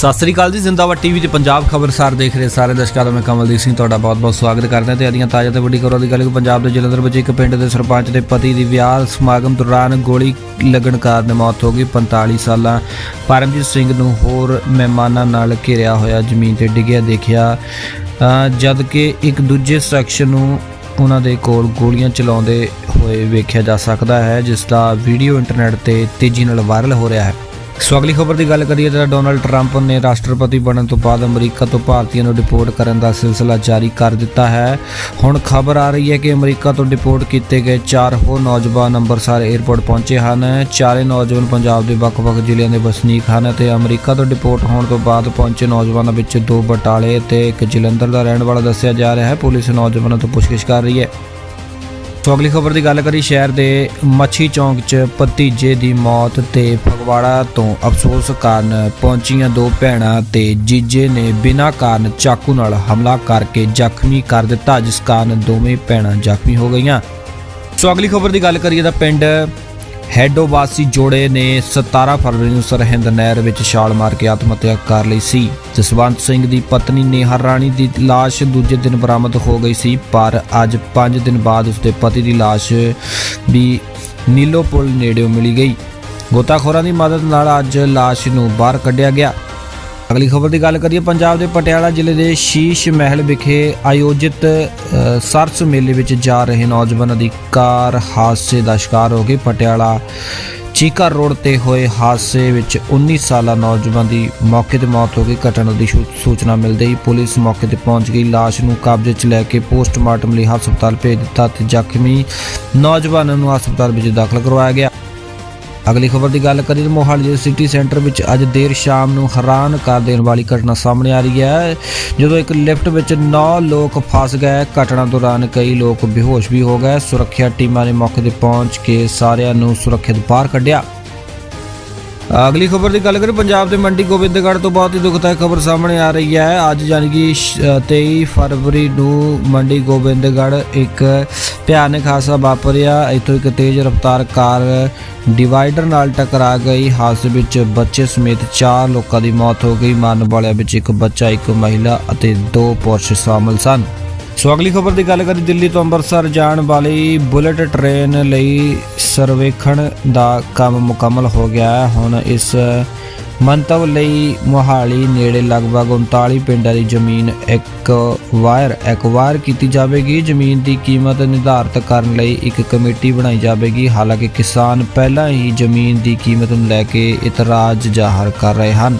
ਸਤਿ ਸ੍ਰੀ ਅਕਾਲ ਜੀ ਜ਼ਿੰਦਾਬਾਦ ਟੀਵੀ ਤੇ ਪੰਜਾਬ ਖਬਰਸਾਰ ਦੇਖ ਰਹੇ ਸਾਰੇ ਦਰਸ਼ਕਾਂ ਦਾ ਮੈਂ ਕਮਲਦੀਪ ਸਿੰਘ ਤੁਹਾਡਾ ਬਹੁਤ-ਬਹੁਤ ਸਵਾਗਤ ਕਰਦਾ ਤੇ ਅਦੀਆਂ ਤਾਜ਼ਾ ਤੇ ਵੱਡੀ ਖਬਰਾਂ ਦੀ ਗੱਲ ਕਿ ਪੰਜਾਬ ਦੇ ਜਲੰਧਰ ਵਿੱਚ ਇੱਕ ਪਿੰਡ ਦੇ ਸਰਪੰਚ ਦੇ ਪਤੀ ਦੀ ਵਿਆਹ ਸਮਾਗਮ ਦੌਰਾਨ ਗੋਲੀ ਲੱਗਣ ਕਾਰਨ ਮੌਤ ਹੋ ਗਈ। 45 ਸਾਲਾਂ ਪਰਮਜੀਤ ਸਿੰਘ ਨੂੰ ਹੋਰ ਮਹਿਮਾਨਾਂ ਨਾਲ ਘਿਰਿਆ ਹੋਇਆ ਜ਼ਮੀਨ ਤੇ ਡਿੱਗਿਆ ਦੇਖਿਆ। ਅ, ਜਦ ਕਿ ਇੱਕ ਦੂਜੇ ਸ਼ਖਸ ਨੂੰ ਉਹਨਾਂ ਦੇ ਕੋਲ ਗੋਲੀਆਂ ਚਲਾਉਂਦੇ ਹੋਏ ਵੇਖਿਆ ਜਾ ਸਕਦਾ ਹੈ ਜਿਸ ਦਾ ਵੀਡੀਓ ਇੰਟਰਨੈਟ ਤੇ ਤੇਜ਼ੀ ਨਾਲ ਵਾਇਰਲ ਹੋ ਰਿਹਾ ਹੈ। ਸੋ ਅਗਲੀ ਖਬਰ ਦੀ ਗੱਲ ਕਰੀਏ ਤਾਂ ਡੋਨਲਡ ਟਰੰਪ ਨੇ ਰਾਸ਼ਟਰਪਤੀ ਬਣਨ ਤੋਂ ਬਾਅਦ ਅਮਰੀਕਾ ਤੋਂ ਭਾਰਤੀਆਂ ਨੂੰ ਡਿਪੋਰਟ ਕਰਨ ਦਾ ਸਿਲਸਿਲਾ ਜਾਰੀ ਕਰ ਦਿੱਤਾ ਹੈ। ਹੁਣ ਖਬਰ ਆ ਰਹੀ ਹੈ ਕਿ ਅਮਰੀਕਾ ਤੋਂ ਡਿਪੋਰਟ ਕੀਤੇ ਗਏ ਚਾਰ ਹੋਰ ਨੌਜਵਾਨ ਅੰਮ੍ਰਿਤਸਰ 에ਅਰਪੋਰਟ ਪਹੁੰਚੇ ਹਨ। ਚਾਰੇ ਨੌਜਵਾਨ ਪੰਜਾਬ ਦੇ ਵੱਖ-ਵੱਖ ਜ਼ਿਲ੍ਹਿਆਂ ਦੇ ਵਸਨੀਕ ਹਨ ਤੇ ਅਮਰੀਕਾ ਤੋਂ ਡਿਪੋਰਟ ਹੋਣ ਤੋਂ ਬਾਅਦ ਪਹੁੰਚੇ ਨੌਜਵਾਨਾਂ ਵਿੱਚ ਦੋ ਬਟਾਲੇ ਤੇ ਇੱਕ ਜਲੰਧਰ ਦਾ ਰਹਿਣ ਵਾਲਾ ਦੱਸਿਆ ਜਾ ਰਿਹਾ ਹੈ। ਪੁਲਿਸ ਨੌਜਵਾਨਾਂ ਤੋਂ ਪੁੱਛਗਿੱਛ ਕਰ ਰਹੀ ਹੈ। ਸੋ ਅਗਲੀ ਖਬਰ ਦੀ ਗੱਲ ਕਰੀ ਸ਼ਹਿਰ ਦੇ ਮੱਛੀ ਚੌਂਕ 'ਚ ਭਤੀਜੇ ਦੀ ਮੌਤ ਤੇ ਫਗਵਾੜਾ ਤੋਂ ਅਫਸੋਸ ਕਾਰਨ ਪਹੁੰਚੀਆਂ ਦੋ ਭੈਣਾਂ ਤੇ ਜੀਜੇ ਨੇ ਬਿਨਾਂ ਕਾਰਨ ਚਾਕੂ ਨਾਲ ਹਮਲਾ ਕਰਕੇ ਜ਼ਖਮੀ ਕਰ ਦਿੱਤਾ, ਜਿਸ ਕਾਰਨ ਦੋਵੇਂ ਭੈਣਾਂ ਜ਼ਖਮੀ ਹੋ ਗਈਆਂ। ਸੋ ਅਗਲੀ ਖਬਰ ਦੀ ਗੱਲ ਕਰੀਏ ਤਾਂ ਪਿੰਡ ਹੈਡੋ ਵਾਸੀ ਜੋੜੇ ਨੇ 17 ਫਰਵਰੀ ਨੂੰ ਸਰਹਿੰਦ ਨਹਿਰ ਵਿੱਚ ਛਾਲ ਮਾਰ ਕੇ ਆਤਮ ਹੱਤਿਆ ਕਰ ਲਈ ਸੀ। ਜਸਵੰਤ ਸਿੰਘ ਦੀ ਪਤਨੀ ਨੇਹਾ ਰਾਣੀ ਦੀ ਲਾਸ਼ ਦੂਜੇ ਦਿਨ ਬਰਾਮਦ ਹੋ ਗਈ ਸੀ, ਪਰ ਅੱਜ 5 ਦਿਨ ਬਾਅਦ ਉਸਦੇ ਪਤੀ ਦੀ ਲਾਸ਼ ਵੀ ਨੀਲੋ ਪੁਲ ਨੇੜਿਓਂ ਮਿਲੀ ਗਈ। ਗੋਤਾਖੋਰਾਂ ਦੀ ਮਦਦ ਨਾਲ ਅੱਜ ਲਾਸ਼ ਨੂੰ ਬਾਹਰ ਕੱਢਿਆ ਗਿਆ। ਅਗਲੀ ਖਬਰ ਦੀ ਗੱਲ ਕਰੀਏ, ਪੰਜਾਬ ਦੇ ਪਟਿਆਲਾ ਜ਼ਿਲ੍ਹੇ ਦੇ ਸ਼ੀਸ਼ ਮਹਿਲ ਵਿਖੇ ਆਯੋਜਿਤ ਸਰਸ ਮੇਲੇ ਵਿੱਚ ਜਾ ਰਹੇ ਨੌਜਵਾਨਾਂ ਦੀ ਕਾਰ ਹਾਦਸੇ ਦਾ ਸ਼ਿਕਾਰ ਹੋ ਗਏ। ਪਟਿਆਲਾ ਚੀਕਾ ਰੋਡ ਤੇ ਹੋਏ ਹਾਦਸੇ ਵਿੱਚ 19 ਸਾਲਾ ਨੌਜਵਾਨ ਦੀ ਮੌਕੇ ਤੇ ਮੌਤ ਹੋ ਗਈ। ਘਟਨਾ ਦੀ ਸੂ- ਸੂਚਨਾ ਮਿਲਦੇ ਹੀ ਪੁਲਿਸ ਮੌਕੇ ਤੇ ਪਹੁੰਚ ਗਈ। ਲਾਸ਼ ਨੂੰ ਕਬਜ਼ੇ 'ਚ ਲੈ ਕੇ ਪੋਸਟਮਾਰਟਮ ਲਈ ਹਸਪਤਾਲ ਭੇਜ ਦਿੱਤਾ ਤੇ ਜ਼ਖਮੀ ਨੌਜਵਾਨਾਂ ਨੂੰ ਹਸਪਤਾਲ ਵਿੱਚ ਦਾਖਲ ਕਰਵਾਇਆ ਗਿਆ। ਅਗਲੀ ਖਬਰ ਦੀ ਗੱਲ ਕਰੀਏ ਤਾਂ ਮੋਹਾਲੀ ਦੇ ਸਿਟੀ ਸੈਂਟਰ ਵਿੱਚ ਅੱਜ ਦੇਰ ਸ਼ਾਮ ਨੂੰ ਹੈਰਾਨ ਕਰ ਦੇਣ ਵਾਲੀ ਘਟਨਾ ਸਾਹਮਣੇ ਆ ਰਹੀ ਹੈ। ਜਦੋਂ ਇੱਕ ਲਿਫਟ ਵਿੱਚ 9 ਲੋਕ ਫਸ ਗਏ, ਘਟਨਾ ਦੌਰਾਨ ਕਈ ਲੋਕ ਬੇਹੋਸ਼ ਵੀ ਹੋ ਗਏ। ਸੁਰੱਖਿਆ ਟੀਮਾਂ ਨੇ ਮੌਕੇ ਤੇ ਪਹੁੰਚ ਕੇ ਸਾਰਿਆਂ ਨੂੰ ਸੁਰੱਖਿਅਤ ਬਾਹਰ ਕੱਢਿਆ। ਅਗਲੀ ਖਬਰ ਦੀ ਗੱਲ ਕਰੀਏ ਪੰਜਾਬ ਦੇ ਮੰਡੀ ਗੋਬਿੰਦਗੜ੍ਹ ਤੋਂ ਬਹੁਤ ਹੀ ਦੁਖਦਾਇਕ ਖਬਰ ਸਾਹਮਣੇ ਆ ਰਹੀ ਹੈ। ਅੱਜ ਯਾਨੀ ਕਿ ਸ਼- ਅ, 23 ਫਰਵਰੀ ਨੂੰ ਮੰਡੀ ਗੋਬਿੰਦਗੜ੍ਹ ਇੱਕ ਭਿਆਨਕ ਹਾਦਸਾ ਵਾਪਰਿਆ। ਇੱਥੋਂ ਇੱਕ ਤੇਜ਼ ਰਫ਼ਤਾਰ ਕਾਰ ਡਿਵਾਈਡਰ ਨਾਲ ਟਕਰਾ ਗਈ। ਹਾਦਸੇ ਵਿੱਚ ਬੱਚੇ ਸਮੇਤ 4 ਲੋਕਾਂ ਦੀ ਮੌਤ ਹੋ ਗਈ। ਮਰਨ ਵਾਲਿਆਂ ਵਿੱਚ ਇੱਕ ਬੱਚਾ ਇੱਕ ਮਹਿਲਾ ਅਤੇ ਦੋ ਪੁਰਸ਼ ਸ਼ਾਮਲ ਸਨ। ਸੋ ਅਗਲੀ ਖਬਰ ਦੀ ਗੱਲ ਕਰੀ ਦਿੱਲੀ ਤੋਂ ਅੰਮ੍ਰਿਤਸਰ ਜਾਣ ਵਾਲੀ ਬੁਲੇਟ ਟ੍ਰੇਨ ਲਈ ਸਰਵੇਖਣ ਦਾ ਕੰਮ ਮੁਕੰਮਲ ਹੋ ਗਿਆ ਹੈ। ਹੁਣ ਇਸ ਮੰਤਵ ਲਈ ਮੋਹਾਲੀ ਨੇੜੇ ਲਗਭਗ 39 ਪਿੰਡਾਂ ਦੀ ਜ਼ਮੀਨ ਇੱਕ ਵਾਇਰ ਐਕਵਾਇਰ ਕੀਤੀ ਜਾਵੇਗੀ। ਜ਼ਮੀਨ ਦੀ ਕੀਮਤ ਨਿਰਧਾਰਤ ਕਰਨ ਲਈ ਇੱਕ ਕਮੇਟੀ ਬਣਾਈ ਜਾਵੇਗੀ। ਹਾਲਾਂਕਿ ਕਿਸਾਨ ਪਹਿਲਾਂ ਹੀ ਜ਼ਮੀਨ ਦੀ ਕੀਮਤ ਨੂੰ ਲੈ ਕੇ ਇਤਰਾਜ਼ ਜ਼ਾਹਰ ਕਰ ਰਹੇ ਹਨ।